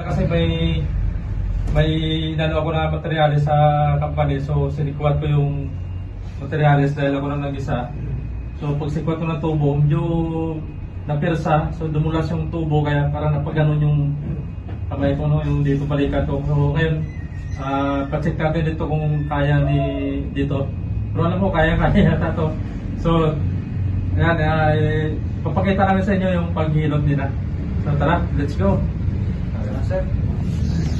Kasi may may inano ako na materyales sa company so sinikwat ko yung materyales dahil ako na nag-isa. So pag sikwat ko ng tubo, medyo napirsa. So dumulas yung tubo kaya parang napaganon yung kamay ko no, yung dito balikat ko. So ngayon, ah pacheck natin dito kung kaya ni dito. Pero alam ko kaya kaya yata to. So yan, ay papakita namin sa inyo yung paghilot nila. So tara, let's go. Sir.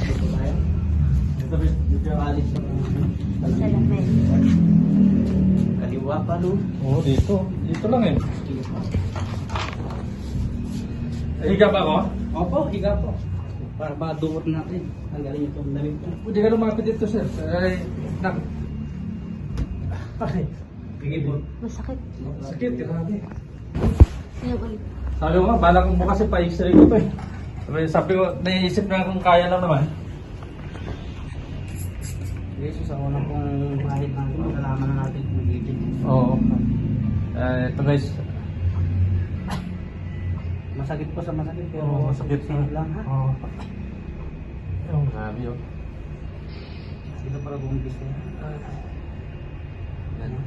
Ito tayo. Dito, dito. Alis na Salamin. Kaliwa pa, no? Oo, dito. Dito lang eh. Higa ba ako? Opo, higa po. Para madumot natin. Tanggalin itong damit ko. Pwede ka lumapit dito, sir. Ay, nak. Sige po. Masakit. sakit. Grabe. Ayaw ulit. Sabi ko nga, bala kong bukas pa x-ray ko to eh. Sabi, sabi ko, naiisip na kung kaya lang naman. So sa unang pong kahit natin, malalaman na natin kung gigit. Oo. Eh, ito guys. Masakit po sa masakit, pero Oo, masakit safe lang, ha? Oo. Oh, grabe oh. Dito para bumibis na. Ano?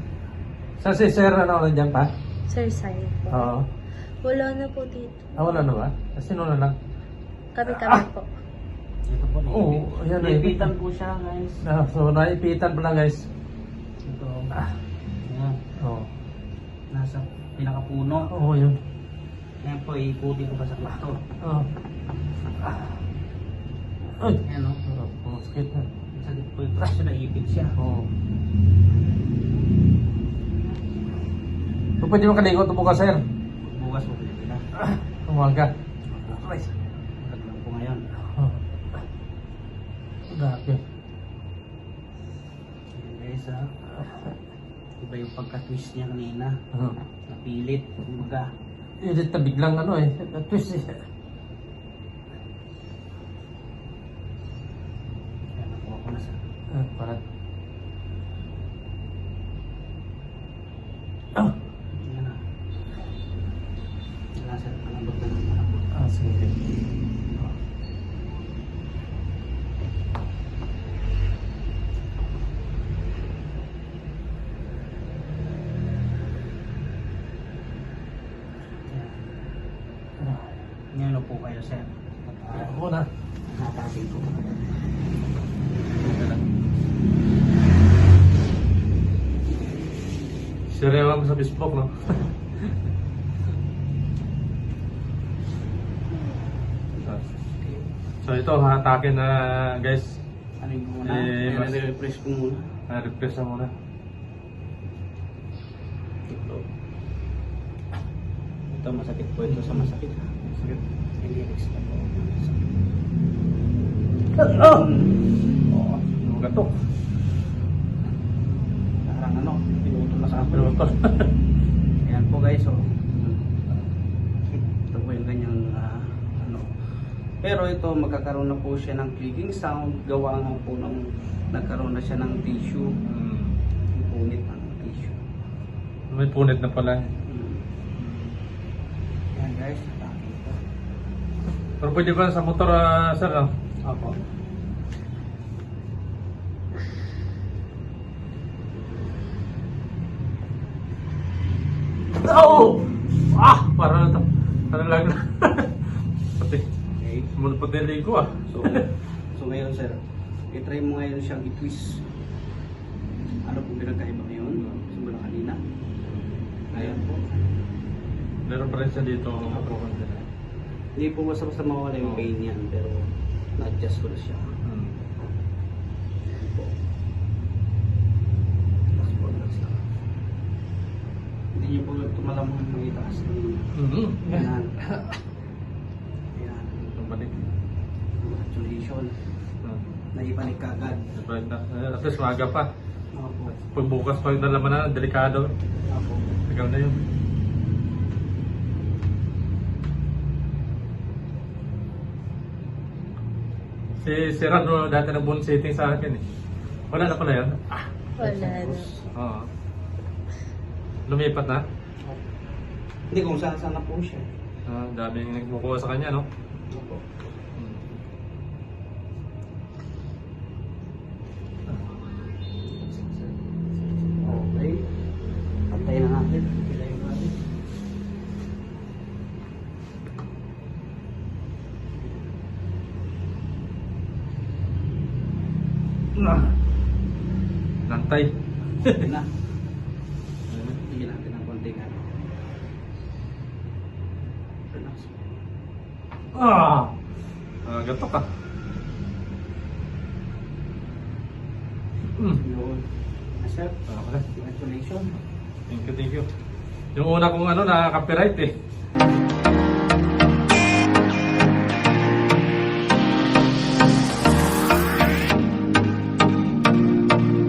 Sa si sir, ano, nandiyan pa? Sir, po. Oo. Wala na po dito. Ah, wala na ba? Kasi na lang. Kami-kami po. Ito po. Oo, ayan na. Naipitan po siya, guys. Na, so, naipitan pa lang guys. Ito. Ah. Ayan. Oo. Nasa pinakapuno. Oo, yun. Ayan po, iikutin ko pa sa plato. Oo. Ah. Ay! Ayan, no? Oo, sakit na. Sakit po yung kasi naipit siya. Oo. So, pwede ito bukas, sir. Bukas po pinili na. Ah, umaga. Aray. Agad lang po ngayon. Oh. Grabe. Guys, ha? Iba yung pagka-twist niya kanina. Oo. Napilit. Kumbaga. Edit na biglang ano eh. Twist eh. Ayan, nakuha ko na sa... Ah, parang. Ah! Ayan na. Nasa palambot na ng palambot. Ah, sige. Ko. Sa no? so ito, hatake na guys. Ano yung muna? Eh, mas- refresh ko muna. Na-repress na muna. Ito. Ito, masakit po ito sa masakit. Sige. Na po. Oh! Oh, gatok. Parang ano, pinutol na sa akin. Ayan po guys, oh. Ito po yung ganyang ah, ano. Pero ito, magkakaroon na po siya ng clicking sound. Gawa nga po ng nagkaroon na siya ng tissue. Hmm. Yung punit ng tissue. May punit na pala. Hmm. Ayan guys. Pero pwede ba sa motor, ah, sir, no? Opo. Oh! Ah! Parang ito. Parang lang na. Pati. Okay. Pati yung leg ko ah. So, so ngayon sir, i-try mo ngayon siyang i-twist. Ano po pinagkaiba ngayon? Simula kanina. Ayan po. Meron pa rin siya dito. Hindi po basta-basta mawala yung pain yan, pero na-adjust ko na siya. Hmm. Ayan po. Po, relax lang. Hindi niyo po tumalamang ng itaas ng Mhm. Ayan. Ayan. Balik. Congratulations. Hmm. Naibalik ka agad. Balik na. At least maaga pa. Opo. Pag bukas pa yung nalaman na, delikado. Opo. Tagal na yun. Si si Rano dati nag-bone setting sa akin eh. Wala na pala yun. Ah, Wala na. oo. Lumipat na. Hindi kung saan saan na po siya. Ah, daming nagmukuha sa kanya, no? Opo. Nantay. Okay na. Tigil natin ng konting ano. Relax. ah! Ah, gato ka. Mm. Yun. Sir, Okay. congratulations. Thank you, thank you. Yung una kong ano, na copyright eh.